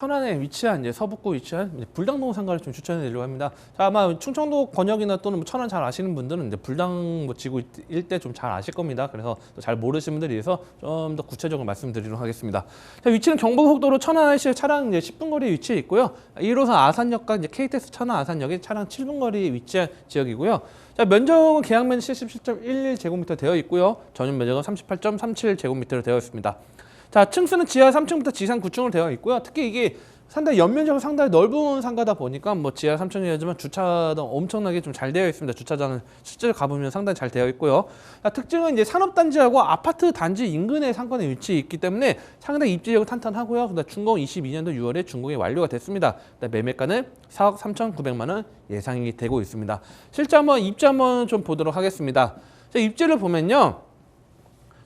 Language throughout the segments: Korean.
천안에 위치한 이제 서북구 위치한 불당동 상가를 좀 추천해 드리려고 합니다. 자, 아마 충청도 권역이나 또는 뭐 천안 잘 아시는 분들은 이제 불당 뭐 지구 일대 좀 잘 아실 겁니다. 그래서 또잘 모르시는 분들에 대해서 좀 더 구체적으로 말씀드리도록 하겠습니다. 자, 위치는 경부고속도로 천안 IC 차량 이제 10분 거리에 위치해 있고요. 1호선 아산역과 이제 KTX 천안 아산역이 차량 7분 거리에 위치한 지역이고요. 자, 면적은 계약면 77.11제곱미터 되어 있고요. 전용 면적은 38.37제곱미터로 되어 있습니다. 자, 층수는 지하 3층부터 지상 9층으로 되어 있고요. 특히 이게 상당히 연면적으로 상당히 넓은 상가다 보니까 뭐 지하 3층이지만 주차도 엄청나게 좀 잘 되어 있습니다. 주차장은 실제로 가보면 상당히 잘 되어 있고요. 자, 특징은 이제 산업단지하고 아파트 단지 인근의 상권에 위치해 있기 때문에 상당히 입지력은 탄탄하고요. 그다음 준공 22년도 6월에 준공이 완료가 됐습니다. 매매가는 4억 3,900만 원 예상이 되고 있습니다. 실제 한번 입지 한번 좀 보도록 하겠습니다. 자, 입지를 보면요.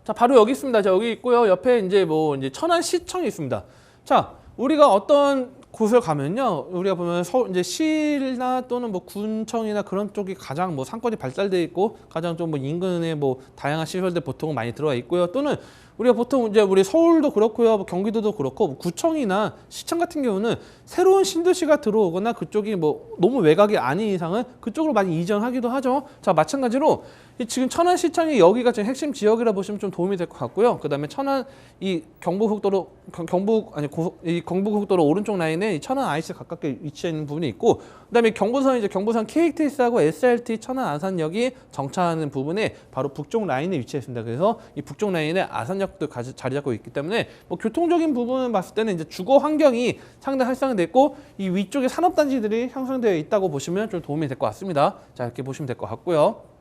자, 바로 여기 있습니다. 자, 여기 있고요. 옆에 이제 뭐 이제 천안 시청이 있습니다. 자, 우리가 어떤 곳을 가면요. 우리가 보면 서 이제 시나 또는 뭐 군청이나 그런 쪽이 가장 뭐 상권이 발달돼 있고 가장 좀 뭐 인근에 뭐 다양한 시설들 보통은 많이 들어가 있고요. 또는 우리가 보통 이제 우리 서울도 그렇고요. 뭐 경기도도 그렇고 뭐 구청이나 시청 같은 경우는 새로운 신도시가 들어오거나 그쪽이 뭐 너무 외곽이 아닌 이상은 그쪽으로 많이 이전하기도 하죠. 자, 마찬가지로 이 지금 천안 시청이 여기가 지금 핵심 지역이라 보시면 좀 도움이 될 것 같고요. 그다음에 천안 이 경부고속도로 경- 경북 아니 고, 이 경부고속도로 오른쪽 라인에 이 천안 IC 가깝게 위치해 있는 부분이 있고 그다음에 경부선 이제 경부선 KTX하고 SRT 천안 아산역이 정차하는 부분에 바로 북쪽 라인에 위치해 있습니다. 그래서 이 북쪽 라인에 아산역도 가지- 자리 잡고 있기 때문에 뭐 교통적인 부분을 봤을 때는 이제 주거 환경이 상당히 활성화됐고 이 위쪽에 산업단지들이 형성되어 있다고 보시면 좀 도움이 될 것 같습니다. 자 이렇게 보시면 될 것 같고요.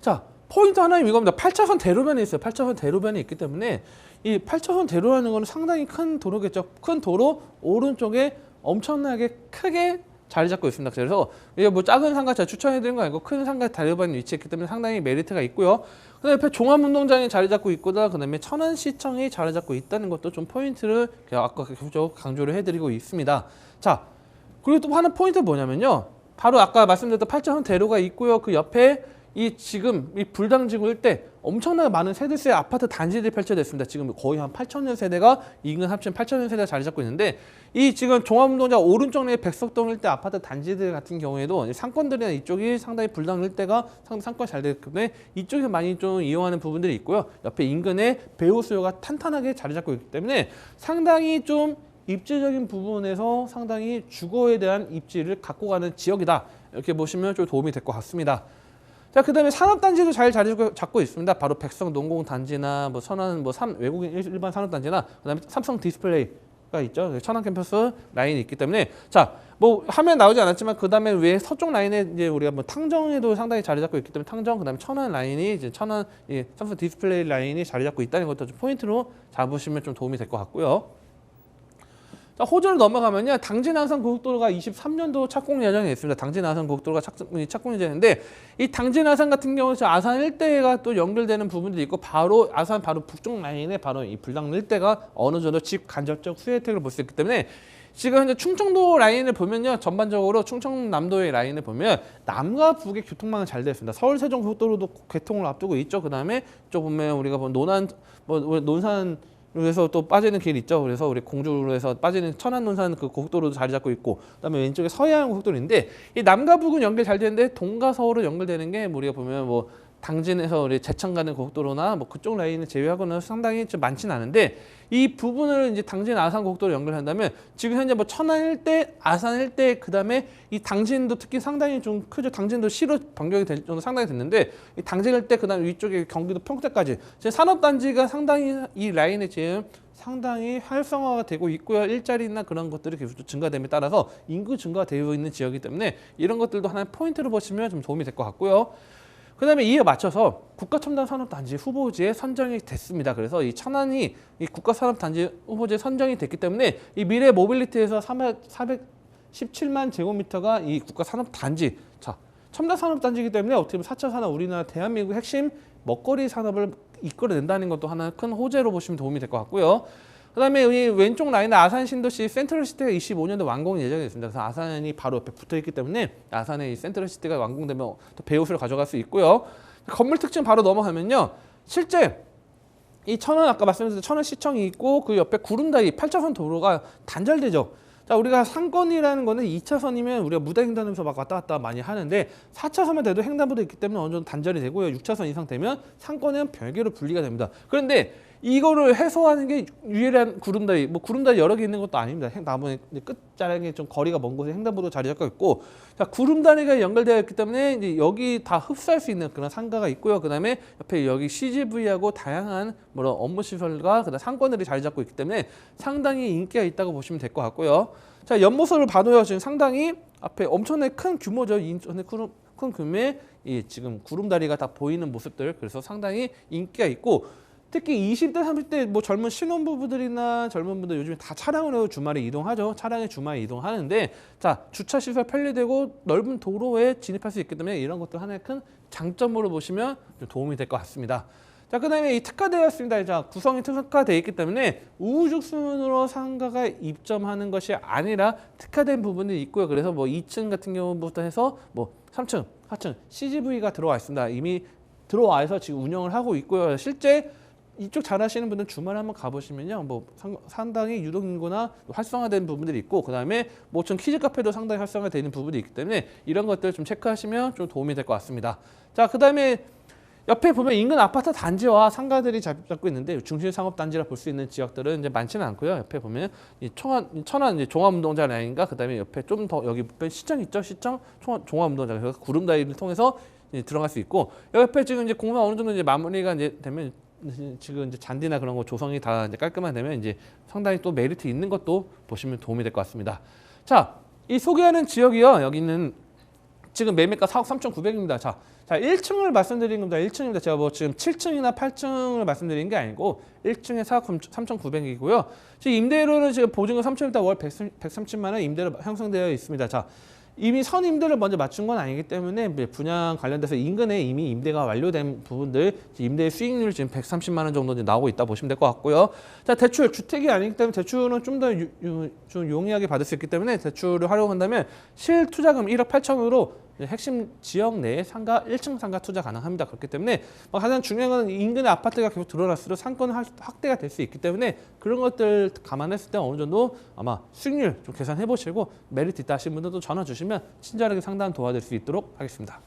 자, 포인트 하나는 이겁니다. 8차선 대로변에 있어요. 8차선 대로변이 있기 때문에 이 8차선 대로라는 거는 상당히 큰 도로겠죠. 큰 도로 오른쪽에 엄청나게 크게 자리 잡고 있습니다. 그래서 이게 뭐 작은 상가 제가 추천해 드린 거 아니고 큰 상가 대로변에 위치했기 때문에 상당히 메리트가 있고요. 그다음에 옆에 종합운동장이 자리 잡고 있고다. 그다음에 천안시청이 자리 잡고 있다는 것도 좀 포인트를 아까 계속 강조를 해드리고 있습니다. 자, 그리고 또 하나 포인트 뭐냐면요. 바로 아까 말씀드렸던 8차선 대로가 있고요. 그 옆에 이 지금 이 불당지구 일대 엄청나게 많은 세대수의 아파트 단지들이 펼쳐졌습니다. 지금 거의 한 8천여 세대가 인근 합치면 8천여 세대가 자리 잡고 있는데 이 지금 종합운동장 오른쪽 내 백석동 일대 아파트 단지들 같은 경우에도 이 상권들이나 이쪽이 상당히 불당 일대가 상당히 상권이 잘 되기 때문에 이쪽에 많이 좀 이용하는 부분들이 있고요. 옆에 인근에 배우 수요가 탄탄하게 자리 잡고 있기 때문에 상당히 좀 입지적인 부분에서 상당히 주거에 대한 입지를 갖고 가는 지역이다. 이렇게 보시면 좀 도움이 될 것 같습니다. 자, 그 다음에 산업단지도 잘 자리 잡고- 있습니다. 바로 백성 농공 단지나 뭐 천안 뭐 삼, 외국인 일- 일반 산업단지나 그 다음에 삼성 디스플레이 가 있죠. 천안 캠퍼스 라인이 있기 때문에 자, 뭐 화면 나오지 않았지만 그다음에 왜 서쪽 라인에 이제 우리가 뭐 탕정에도 상당히 자리 잡고 있기 때문에 탕정 그다음에 천안 라인이 이제 천안 이 삼성 디스플레이 라인이 자리 잡고 있다는 것도 좀 포인트로 잡으시면 좀 도움이 될 것 같고요. 자, 호주를 넘어가면요. 당진 아산 고속도로가 23년도 착공 예정이 있습니다. 당진 아산 고속도로가 착- 착공 예정인데 이 당진 아산 같은 경우는 저 아산 일대가 또 연결되는 부분들이 있고 바로 아산 바로 북쪽 라인에 바로 이 불당 일대가 어느 정도 집 간접적 수혜 혜택을 볼 수 있기 때문에 지금 현재 충청도 라인을 보면요 전반적으로 충청남도의 라인을 보면 남과 북의 교통망은 잘 되어 있습니다. 서울 세종 고속도로도 개통을 앞두고 있죠. 그 다음에 쪽 보면 우리가 뭐 논안 뭐 논산 그래서 또 빠지는 길 있죠. 그래서 우리 공주로 해서 빠지는 천안 논산 그 고속도로도 자리 잡고 있고 그다음에 왼쪽에 서해안 고속도로인데 이 남과 북은 연결 잘 되는데 동과 서울은 연결되는 게 우리가 보면 뭐 당진에서 우리 제천 가는 고속도로나 뭐 그쪽 라인을 제외하고는 상당히 좀 많지는 않은데 이 부분을 이제 당진 아산 고속도로 연결한다면 지금 현재 뭐 천안 일대, 아산 일대 그다음에 이 당진도 특히 상당히 좀 크죠. 당진도 시로 변경이 될 정도 상당히 됐는데 이 당진 일대 그다음 위쪽에 경기도 평택까지 지금 산업 단지가 상당히 이 라인에 지금 상당히 활성화가 되고 있고요. 일자리나 그런 것들이 계속 증가됨에 따라서 인구 증가가 되고 있는 지역이기 때문에 이런 것들도 하나의 포인트로 보시면 좀 도움이 될 것 같고요. 그다음에 이에 맞춰서 국가첨단산업단지 후보지에 선정이 됐습니다. 그래서 이 천안이 이 국가산업단지 후보지에 선정이 됐기 때문에 이 미래 모빌리티에서 417만 제곱미터가 이 국가산업단지 자 첨단 산업단지이기 때문에 어떻게 보면 4차 산업 우리나라 대한민국 핵심 먹거리 산업을 이끌어낸다는 것도 하나 큰 호재로 보시면 도움이 될 것 같고요. 그다음에 이 왼쪽 라인에 아산 신도시 센트럴시티가 25년도 완공 예정이 있습니다. 그래서 아산이 바로 옆에 붙어 있기 때문에 아산의 이 센트럴시티가 완공되면 또 배우수를 가져갈 수 있고요. 건물 특징 바로 넘어가면요. 실제 이 천안 아까 말씀드린 천안 시청이 있고 그 옆에 구름다리 8차선 도로가 단절되죠. 자 우리가 상권이라는 거는 2차선이면 우리가 무단횡단하면서 막 왔다 갔다 많이 하는데 4차선만 돼도 횡단보도 있기 때문에 어느 정도 단절이 되고요. 6차선 이상 되면 상권은 별개로 분리가 됩니다. 그런데 이거를 해소하는 게 유일한 구름다리, 뭐 구름다리 여러 개 있는 것도 아닙니다. 행- 나무의 끝자락에 좀 거리가 먼 곳에 횡단보도 자리 잡고 있고, 자 구름다리가 연결되어 있기 때문에 이제 여기 다 흡수할 수 있는 그런 상가가 있고요. 그 다음에 옆에 여기 CGV하고 다양한 뭐런 업무 시설과 그다음 상권들이 자리 잡고 있기 때문에 상당히 인기가 있다고 보시면 될 것 같고요. 자 옆모습을 봐도요, 지금 상당히 앞에 엄청나게 큰 규모죠. 인천의 큰, 큰 규모의 이 지금 구름다리가 다 보이는 모습들, 그래서 상당히 인기가 있고. 특히 20대, 30대 뭐 젊은 신혼부부들이나 젊은 분들 요즘에 다 차량으로 주말에 이동하죠. 차량에 주말에 이동하는데 자 주차 시설 편리되고 넓은 도로에 진입할 수 있기 때문에 이런 것들 하나의 큰 장점으로 보시면 좀 도움이 될 것 같습니다. 자 그 다음에 이 특화되어 있습니다. 자 구성이 특화되어 있기 때문에 우후죽순으로 상가가 입점하는 것이 아니라 특화된 부분이 있고요. 그래서 뭐 2층 같은 경우부터 해서 뭐 3층, 4층 CGV가 들어와 있습니다. 이미 들어와서 지금 운영을 하고 있고요. 실제 이쪽 잘 하시는 분들 주말에 한번 가보시면요, 뭐 상, 상당히 유동인구나 활성화된 부분들이 있고, 그 다음에 뭐좀 키즈 카페도 상당히 활성화되는 부분이 있기 때문에 이런 것들 좀 체크하시면 좀 도움이 될 것 같습니다. 자, 그 다음에 옆에 보면 인근 아파트 단지와 상가들이 잡고 있는데 중심 상업 단지라 볼 수 있는 지역들은 이제 많지는 않고요. 옆에 보면 이 청안 이 천안 이제 종합운동장 라인과 그다음에 옆에 좀 더 여기 보면 시청 있죠. 시청 총- 종합운동장 그래서 구름 다리를 통해서 들어갈 수 있고 옆에 지금 이제 공사 어느 정도 이제 마무리가 이제 되면 지금 이제 잔디나 그런 거 조성이 다 이제 깔끔한 되면 이제 상당히 또 메리트 있는 것도 보시면 도움이 될 것 같습니다. 자, 이 소개하는 지역이요. 여기는 지금 매매가 4억 3,900입니다. 자, 자 1층을 말씀드린 겁니다. 1층입니다. 제가 뭐 지금 7층이나 8층을 말씀드린 게 아니고 1층에 4억 3,900이고요. 지금 임대료는 지금 보증금 3천일단 월 130 만 원 임대료 형성되어 있습니다. 자, 이미 선임대를 먼저 맞춘 건 아니기 때문에 분양 관련돼서 인근에 이미 임대가 완료된 부분들 임대 수익률 지금 130만 원 정도 나오고 있다 보시면 될 것 같고요. 자 대출 주택이 아니기 때문에 대출은 좀 더 좀 용이하게 받을 수 있기 때문에 대출을 활용한다면 실투자금 1억 8천으로 핵심 지역 내에 상가 1층 상가 투자 가능합니다. 그렇기 때문에 뭐 가장 중요한 건 인근의 아파트가 계속 늘어날수록 상권 확- 확대가 될 수 있기 때문에 그런 것들 감안했을 때 어느 정도 아마 수익률 좀 계산해 보시고 메리트 있다 하시는 분들도 전화 주시면 친절하게 상담 도와드릴 수 있도록 하겠습니다.